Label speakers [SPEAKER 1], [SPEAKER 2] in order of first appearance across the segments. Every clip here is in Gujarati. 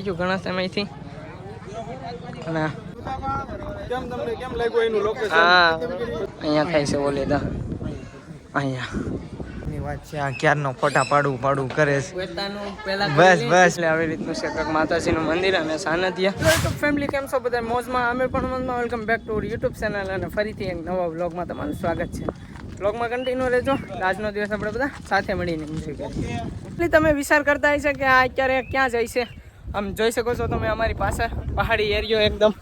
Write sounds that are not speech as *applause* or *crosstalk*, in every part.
[SPEAKER 1] બીજું ઘણા સમયથી. અને
[SPEAKER 2] કેમ તમને કેમ લાગ્યું એનું લોકેશન
[SPEAKER 1] હા. અહીંયા થાય છે ઓલે દા અહીંયા.
[SPEAKER 3] વાત છે આ ક્યારનો ફોટા પાડું પાડું કરે છે.
[SPEAKER 1] બસ
[SPEAKER 3] બસ, બસ.
[SPEAKER 1] એટલે આવી રીતનું છે માતાજીનું મંદિર અને સાનધિયા યુટ્યુબ ફેમિલી કેમ છો બધા? મોજમાં અમે પણ મનમાં. Welcome back to YouTube channel અને ફરીથી એક નવા વ્લોગમાં તમારું સ્વાગત છે. બ્લોગમાં કન્ટિન્યુ રહેજો. આજનો દિવસ આપણે બધા સાથે મળીને એન્જોય કરીએ. એટલે તમે વિચાર કરતા હશે કે આ અત્યારે ક્યાં જાય છે? આમ જોઈ શકો છો તમે અમારી પાસે પહાડી એરિયો એકદમ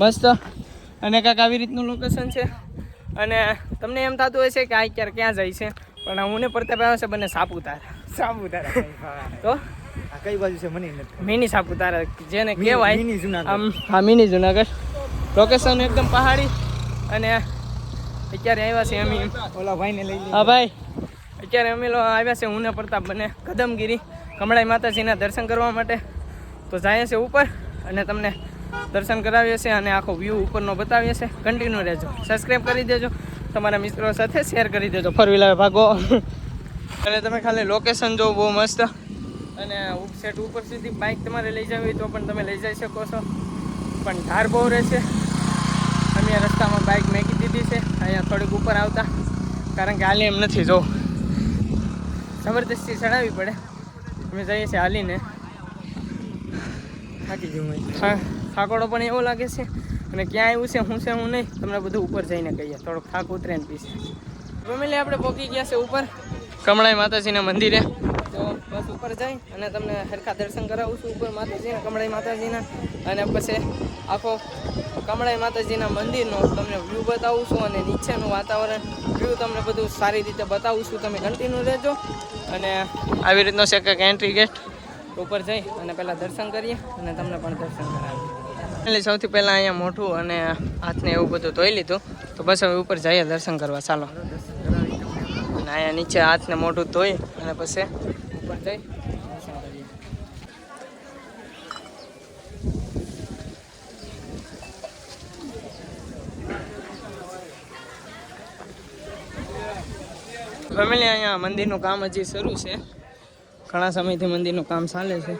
[SPEAKER 1] મસ્ત. અને કાંઈક આવી રીતનું લોકેશન છે. અને તમને એમ થતું હશે કે આ અત્યારે ક્યાં જાય છે? પણ હું ને પ્રતાપ આવ્યો છે બંને સાપુતારા. સાપુતારા *laughs* તો?
[SPEAKER 3] કઈ બાજુ છે? મને
[SPEAKER 1] મિની સાપુતારા જેને કહેવાય
[SPEAKER 3] મિની જુનાગઢ.
[SPEAKER 1] આમ હા મિની જુનાગઢ. લોકેશન એકદમ પહાડી. અને અત્યારે આવ્યા છે અમે.
[SPEAKER 3] ઓલા ભાઈને લઈ
[SPEAKER 1] હા ભાઈ. અત્યારે અમે આવ્યા છે હું ને પ્રતાપ બને. કદમગીરી. કમળાઈ માતાજીના દર્શન કરવા માટે. તો જાય છે ઉપર અને તમને દર્શન કરાવીએ છીએ અને આખો વ્યૂ ઉપરનો બતાવીએ છીએ. કન્ટિન્યુ રહેજો. સબસ્ક્રાઈબ કરી દેજો. તમારા મિત્રો સાથે શેર કરી દેજો. ફોર વ્હીલર ભાગો. અને તમે ખાલી લોકેશન જો બહુ મસ્ત. અને ઉપસેટ ઉપર સુધી બાઇક તમારે લઈ જવી તો પણ તમે લઈ જઈ શકો છો. પણ ધાર બહુ રહેશે અમે રસ્તામાં બાઇક મેકી દીધી છે. અહીંયા થોડીક ઉપર આવતા. કારણ કે હાલી એમ નથી જો. જબરદસ્તી ચડાવવી પડે. અમે જઈએ છીએ હાલીને.
[SPEAKER 3] થાકી ગયું
[SPEAKER 1] થાકોડો પણ એવો લાગે છે. અને ક્યાં આવ્યું છે, હું છે, હું નહીં. તમને બધું ઉપર જઈને કહીએ. થોડોક થાક ઉતરે ને પીસે ફેમિલી, આપણે પહોંચી ગયા છે ઉપર. કમળાઈ માતાજીના મંદિરે. તો બસ ઉપર જઈ અને તમને હરખા દર્શન કરાવું છું ઉપર માતાજીના, કમળાઈ માતાજીના. અને પછી આખો કમળાઈ માતાજીના મંદિરનો તમને વ્યૂ બતાવું છું અને નીચેનું વાતાવરણ વ્યૂ તમને બધું સારી રીતે બતાવું છું. તમે કન્ટિન્યુ રહેજો. અને આવી રીતનો છે કંઈક એન્ટ્રી ગેટ ઉપર જઈ અને પહેલાં દર્શન કરીએ અને તમને પણ દર્શન કરાવીએ. એટલે સૌથી પહેલાં અહીંયા મોઢું અને હાથને એવું બધું ધોઈ લીધું. તો બસ હવે ઉપર જઈએ દર્શન કરવા. ચાલો. અને અહીંયા નીચે હાથને મોઢું ધોઈ અને પછી ઉપર જઈ દર્શન કરીએ. ફેમિલી, અહીંયા મંદિરનું કામ હજી શરૂ છે. ઘણા સમયથી મંદિરનું કામ ચાલે છે.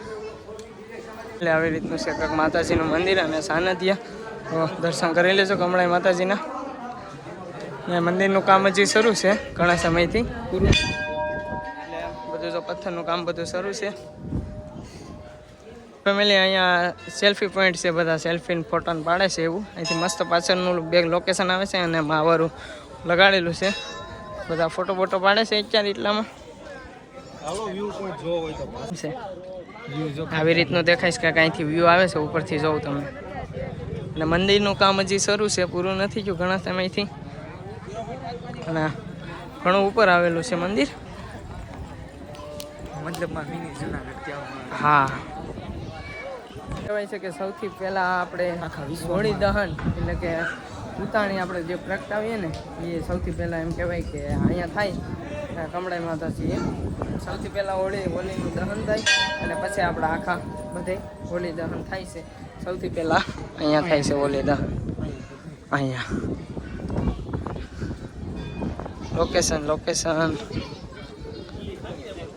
[SPEAKER 1] એટલે આવી રીતનું છે કંઈક માતાજીનું મંદિર અને સાનધિયા. દર્શન કરી લેજો કમળાઈ માતાજીના. ને મંદિરનું કામ હજી શરૂ છે ઘણા સમયથી. પૂરું. એટલે બધું જો પથ્થરનું કામ બધું શરૂ છે. ફેમિલી અહીંયા સેલ્ફી પોઈન્ટ છે બધા સેલ્ફી ફોટો પાડે છે એવું. અહીંથી મસ્ત પાછળનું બે લોકેશન આવે છે અને માવારું લગાડેલું છે. બધા ફોટો ફોટો પાડે છે અત્યારે એટલામાં.
[SPEAKER 3] હાલો રીતનું તો
[SPEAKER 1] છે. આવી રીતનું દેખાઈશ કે કાંઈથી વ્યૂ આવે છે ઉપરથી જોઉં તમે અને મંદિરનું કામ હજી શરૂ છે પૂરું નથી થયું ઘણા સમયથી. અને ઘણું ઉપર આવેલું છે મંદિર. હા. કહેવાય છે કે સૌથી પહેલાં આપણે હોળી દહન એટલે કે ઉતાણી આપણે જે પ્રગટાવીએ ને એ સૌથી પહેલાં એમ કહેવાય કે અહીંયા થાય. કમળાઈ માતાજીએ સૌથી પહેલાં હોળી હોળીનું દહન થાય અને પછી આપણા આખા બધે હોળી દહન થાય છે. સૌથી પહેલાં અહીંયા થાય છે હોળી દહન. અહીંયા. લોકેશન લોકેશન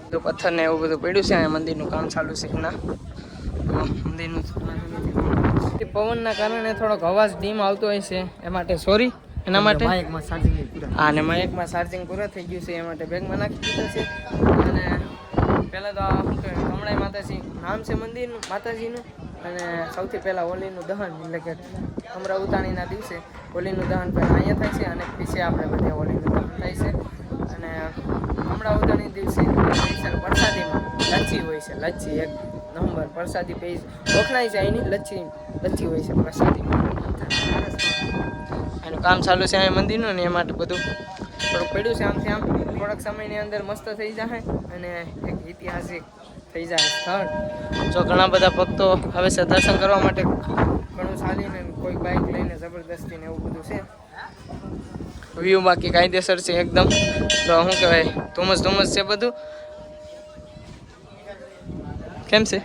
[SPEAKER 1] બધું પથ્થર ને એવું બધું પડ્યું છે. અહીંયા મંદિરનું કામ ચાલુ છે ના? મંદિરનું પવનના કારણે થોડોક અવાજ ડીમ આવતો હોય છે. એ માટે સોરી એના માટે?
[SPEAKER 3] બાઇકમાં
[SPEAKER 1] મેં એકમાં ચાર્જિંગ પૂરા થઈ ગયું છે, એ માટે બેગમાં નાખી દીધું છે. અને પહેલાં તો શું કહેવાય, કમળાઈ માતાજી, નામ છે મંદિરનું, માતાજીનું. અને સૌથી પહેલાં હોલીનું દહન, એટલે કે કમરા ઉતાણીના દિવસે હોલીનું દહન પહેલાં અહીંયા થાય છે અને પછી આપણે બધે હોલીનું દહન થાય છે. અને કમળા ઉતાણી દિવસે વરસાદીમાં લચ્છી હોય છે, લચ્છી એક નંબર પ્રસાદી પેજ ઓળખાય છે એની લચ્છી લચ્છી હોય છે પ્રસાદીમાં એનું કામ ચાલુ છે અહીં મંદિરનું ને એ માટે બધું થોડુંક પડ્યું છે આમથી આમ. થોડાક સમયની અંદર મસ્ત થઈ જાય અને એક ઐતિહાસિક થઈ જાય સ્થળ. જો ઘણા બધા ભક્તો હવે છે દર્શન કરવા માટે ઘણું ચાલીને કોઈ બાઇક લઈને જબરદસ્તી ને એવું બધું છે. વ્યૂ બાકી કાયદેસર છે એકદમ. તો શું કહેવાય ધુમ્મસ ધુમ્મસ છે બધું. કેમ છે?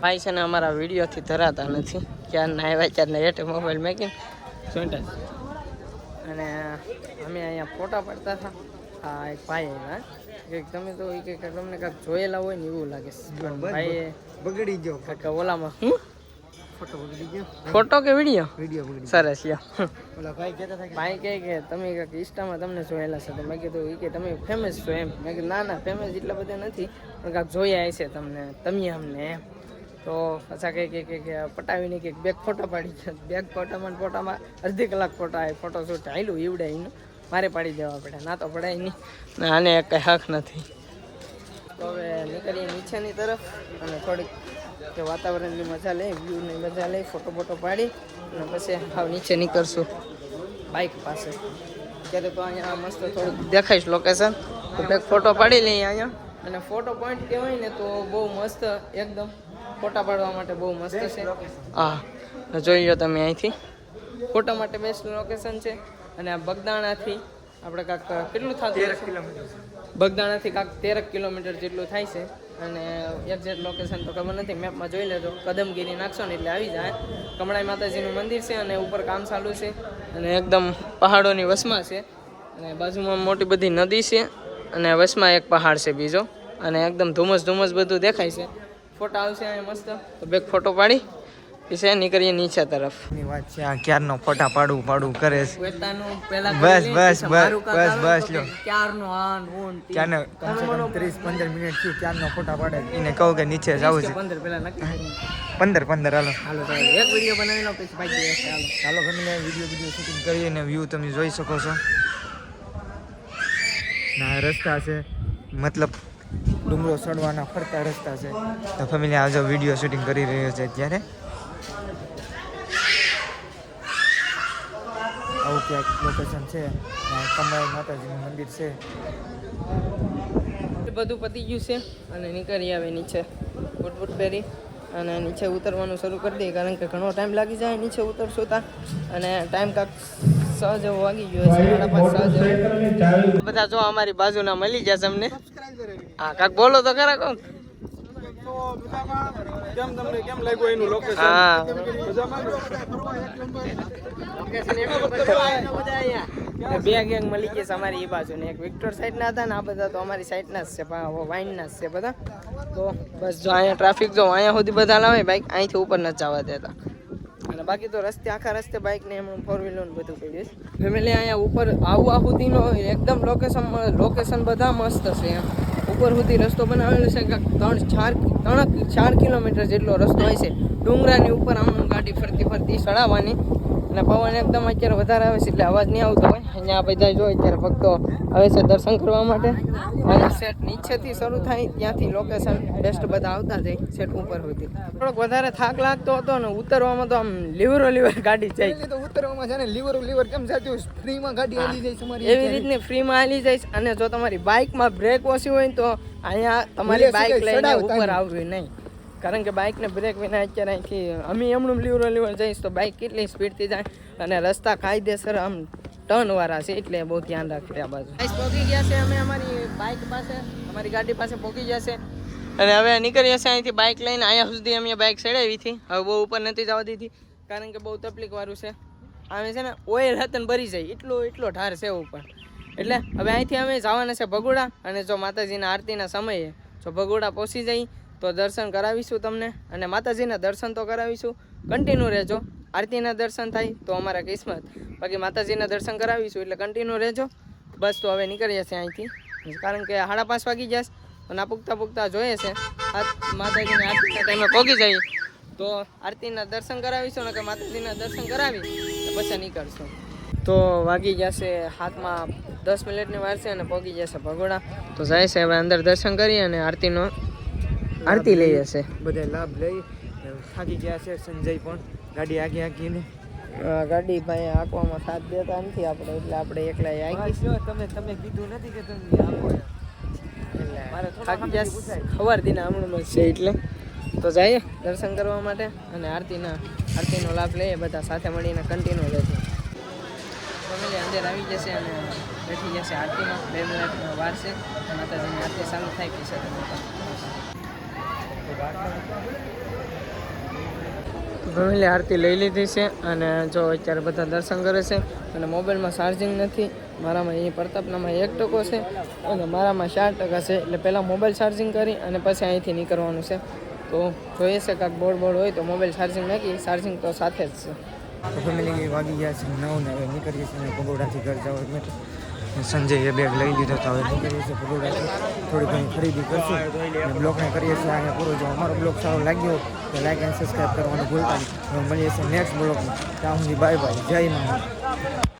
[SPEAKER 1] ભાઈ છે ને અમારા વિડીયોથી ધરાતા નથી. ક્યારના આવ્યા ક્યારના હેઠે મોબાઈલ મેકીને. જોઈતા અને અમે અહીંયા ફોટા પાડતા હતા. આ એક ભાઈ કંઈક કે તમે તો એ કે તમને કાંઈક જોયેલા હોય ને એવું લાગે. પણ ભાઈ
[SPEAKER 3] બગડી ગયો
[SPEAKER 1] કાકા ઓલામાં હું
[SPEAKER 3] ફોટો બગડી ગયો?
[SPEAKER 1] ફોટો કે વીડિયો?
[SPEAKER 3] વીડિયો બગડી
[SPEAKER 1] સરસ યા
[SPEAKER 3] ઓલા ભાઈ કહેતા હતા
[SPEAKER 1] ભાઈ કહે કે તમે કાંઈક ઇન્સ્ટામાં તમને જોયેલા છે. તો મેં કીધું એ કે તમે ફેમસ છો એમ. મેં કીધું ના ના ફેમસ એટલા બધા નથી પણ કાંઈક જોયા હશે તમને તમે અમને એમ. તો પાછા કહે કે કે કે પટાવીને કંઈક બેગ ફોટો પાડી ગયા બેગ ફોટામાં ફોટામાં અડધી કલાક ફોટો આવે ફોટો શૂટ હાલ્યું એનું મારે પાડી દેવા પડે. ના તો પડાય નહીં. આને કંઈ હક નથી. તો હવે નીકળીએ નીચેની તરફ અને થોડીક કે વાતાવરણની મજા લઈ વ્યૂની મજા લઈ ફોટો ફોટો પાડી અને પછી હાવ નીચે નીકળશું. બાઇક પાસે. અત્યારે તો અહીંયા મસ્ત થોડુંક દેખાઈશ લોકેશન તો એક ફોટો પાડી લઈએ અહીંયા. અને ફોટો પોઈન્ટ કહેવાય ને તો બહુ મસ્ત એકદમ ફોટા પાડવા માટે બહુ મસ્ત છે. હા જોઈ લો તમે અહીંથી. ફોટા માટે બેસ્ટ લોકેશન છે. અને આ બગદાણાથી આપણે કાંક કેટલું થતું કિલોમીટર બગદાણાથી કાંક તેરક કિલોમીટર જેટલું થાય છે. અને એક્ઝેક્ટ લોકેશન તો ખબર નથી મેપમાં જોઈ લેજો. કદમગીરી નાખશો ને એટલે આવી જાય. કમળાઈ માતાજીનું મંદિર છે અને ઉપર કામ ચાલુ છે. અને એકદમ પહાડોની વસમાં છે. અને બાજુમાં મોટી બધી નદી છે. અને વસમાં એક પહાડ છે બીજો. અને એકદમ ધુમ્મસ ધુમ્મસ બધું દેખાય છે. ફોટા આવશે અહીંયા મસ્ત. તો બે ફોટો પાડી પછી નીકળીએ નીચે તરફ.
[SPEAKER 3] ની વાત છે આ ક્યારનો ફોટા પાડવું પાડું કરે છે.
[SPEAKER 1] શ્વેતાનું પહેલા
[SPEAKER 3] બસ, બસ, બસ, બસ, બસ, લ્યો.
[SPEAKER 1] ક્યારનો આ ને ઓ ને તે.
[SPEAKER 3] કમ પંદર મિનિટ થયું ક્યારનો ફોટા પાડે? એને કહું કે નીચે જવું છે.
[SPEAKER 1] પંદર પહેલા નક્કી કરી.
[SPEAKER 3] પંદર પંદર હાલો.
[SPEAKER 1] હાલો એક વીડિયો બનાવી લો પછી ભાગી હાલો.
[SPEAKER 3] ચાલો ફેમિલી વીડિયો વીડિયો શૂટિંગ કરીએ અને વ્યૂ તમે જોઈ શકો છો. ના રસ્તા છે. મતલબ ડુંગરો ચડવાના ફરતા રસ્તા છે. તો ફેમિલી આજે વીડિયો શૂટિંગ કરી રહ્યો છે અત્યારે. આવું ક્યાંક લોકેશન છે. ત્યાં કમળાઈ માતાજીનું મંદિર છે.
[SPEAKER 1] બધું પતી ગયું છે અને નીકળી આવે નીચે બૂટ બૂટ પહેરી અને નીચે ઉતરવાનું શરૂ કરી દઈએ કારણ કે ઘણો ટાઈમ લાગી જાય નીચે ઉતરશું તા. અને ટાઈમ કાંક જેવો વાગી ગયો છે સાડા પાંચ છ બધા જો અમારી બાજુના મળી જશે અમને. હા કાંક બોલો તો ખરા કોણ?
[SPEAKER 2] કેમ તમને કેમ લાગ્યું એનું લોકેશન
[SPEAKER 1] હા. બે ગેંગ મળી ગયા છે અમારી એ બાજુ ને એક વિક્ટર સાઈડ ના હતા ને આ બધા તો અમારી સાઈડ ના જ છે વાઇન ના જ છે બધા. તો બસ જો અહીંયા ટ્રાફિક જો અહીંયા સુધી બધા લાવે બાઈક અહીંથી ઉપર ન જવા દેતા. બાકી તો રસ્તે, આખા રસ્તે બાઇક ને એમનું ફોર વ્હીલર બધું પડ્યું છે ફેમિલી અહીંયા ઉપર આવવા સુધીનો એકદમ લોકેશન લોકેશન બધા મસ્ત છે એમ. ઉપર સુધી રસ્તો બનાવેલો છે કે ત્રણ, ચાર ત્રણ, ચાર કિલોમીટર જેટલો રસ્તો હોય છે. ડુંગરાની ઉપર આમ ગાડી ફરતી ફરતી ચડાવવાની. અને પવન એકદમ અત્યારે વધારે આવે છે એટલે અવાજ નહીં આવતો હોય. અહીંયા બધા જો અત્યારે ભક્તો આવે છે દર્શન કરવા માટે. અને સેટ નીચેથી શરૂ થાય ત્યાંથી લોકેશન બેસ્ટ બધા આવતા જાય સેટ ઉપર સુધી થોડોક વધારે થાક લાગતો હતો ને ઉતરવામાં તો આમ લીવરો લીવર ગાડી જાય.
[SPEAKER 3] તો ઉત્તરમાં છે ને લીવર લીવર કેમ જાતું ફ્રીમાં ગાડી આવી જાય તમારી
[SPEAKER 1] એવી રીતની ફ્રીમાં હાલી જાય અને જો તમારી બાઇકમાં બ્રેક ઓછી હોય તો અહીંયા તમારી બાઇક લઈને ઉપર આવવી નહીં. કારણ કે બાઇકને બ્રેક વિના અત્યારે અહીંથી અમે એમનું લીવરો લીવર જઈશ તો બાઇક કેટલી સ્પીડથી જાય અને રસ્તા કાયદેસર આમ ટર્નવાળા છે એટલે બહુ ધ્યાન રાખીએ આ બાજુ. પહોંચી ગયા છે અમે અમારી બાઇક પાસે, અમારી ગાડી પાસે પહોંચી ગયા છે. અને હવે નીકળી છીએ અહીંથી બાઇક લઈને. અહીંયા સુધી અમે બાઇક ચડાવી હતી. હવે બહુ ઉપર નથી જવા દીધી, કારણ કે બહુ તકલીફ વાળું છે. અમે છે ને ઓઇલ હતન ભરી જાય એટલો એટલો ઠાર છે ઉપર. એટલે હવે અહીંથી અમે જવાના છે ભગોડા. અને જો માતાજીના આરતીના સમયે જો ભગોડા પહોંચી જઈ તો દર્શન કરાવીશું તમને અને માતાજીના દર્શન તો કરાવીશું. કન્ટિન્યુ રહેજો. આરતીના દર્શન થાય તો અમારા કિસ્મત. બાકી માતાજીના દર્શન કરાવીશું એટલે કન્ટિન્યુ રહેજો. બસ તો હવે નીકળીએ છીએ અહીંથી. કારણ કે સાડા પાંચ વાગી જશે તો ના પૂગતા પૂગતા જોઈએ છે. આ માતાજીની આરતીના ટાઈમે પહોંચી જઈએ. તો આરતીના દર્શન કરાવીશું ને કે માતાજીના દર્શન કરાવી પછી નીકળશું. તો વાગી જશે હાથમાં દસ મિનિટની વાર છે અને પહોંચી જશે ભગોડા. તો જાય છે હવે અંદર દર્શન કરી અને આરતીનો આરતી લઈ જશે
[SPEAKER 3] બધા લાભ લઈ થાકી ગયા છે સંજય પણ ગાડી આગે આગીને.
[SPEAKER 1] ગાડી ભાઈ આંકવામાં સાથ દેતા નથી આપણે એટલે આપણે એકલા આંકી
[SPEAKER 3] તમે તમે કીધું નથી કે તમે આપો મારે
[SPEAKER 1] થાકી
[SPEAKER 3] ગયા.
[SPEAKER 1] ખબર દીના હમણાં છે એટલે. તો જઈએ દર્શન કરવા માટે અને આરતીના આરતીનો લાભ લઈએ બધા સાથે મળીને કન્ટિન્યુ લેજો ફેમિલી અંદર આવી જશે અને બેઠી જશે આરતીમાં. બે મિનિટનો વાર છે. માતાજીની આરતી ચાલુ થાય પછી ફેમિલી આરતી લઈ લીધી છે અને જો અત્યારે બધા દર્શન કરે છે અને મોબાઈલમાં ચાર્જિંગ નથી, મારામાં અહીં પ્રતાપનામાં એક ટકો છે અને મારામાં ચાર ટકા છે એટલે પહેલાં મોબાઈલ ચાર્જિંગ કરી અને પછી અહીંથી નીકળવાનું છે. તો જોઈએ છે કાંક બોર્ડ બોર્ડ હોય તો મોબાઈલ ચાર્જિંગ નાખી ચાર્જિંગ તો સાથે જ છે.
[SPEAKER 3] ભમેલી વાગી ગયા છે, નવ ને હવે નીકળીએ છીએ પગોડાથી ઘર જવા માટે. સંજયે બેગ લઈ લીધો તો હવે થોડી ઘણી ખરીદી કરશું. અને બ્લોગને કરીએ છીએ અહીંયા પૂરો. જો અમારો બ્લોગ સારો લાગ્યો તો લાઈક એન્ડ સબસ્ક્રાઈબ કરવાનું ભૂલતા મળીએ છીએ નેક્સ્ટ બ્લોગમાં ત્યાં સુધી બાય બાય જય મા